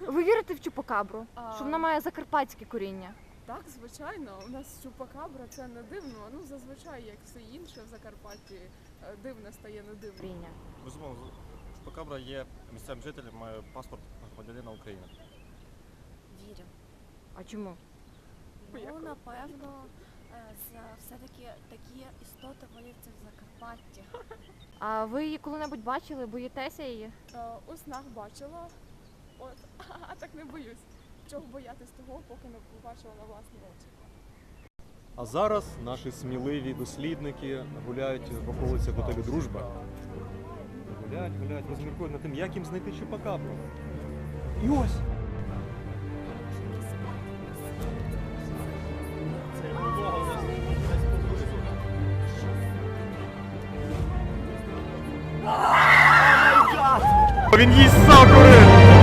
Ви вірите в чупакабру? А, Що вона має закарпатське коріння? Так, звичайно, у нас чупакабра це не дивно. Ну зазвичай, як все інше в Закарпатті, е, дивне стає не дивно. Безумовно, Чупакабра є місцевим жителем, має паспорт громадянина України. Вірю. А чому? Ну, напевно, е, все-таки такі істоти водяться в Закарпатті. А ви її коли-небудь бачили? Боїтеся її? Е, У снах бачила, от, а так не боюсь. Чого боятись того, поки не побачила на власні очі. А зараз наші сміливі дослідники гуляють в околицях готелю Дружба. Гуляють, гуляють, розміркують над тим, як їм знайти чупакабру. І ось! Він їсть сакури!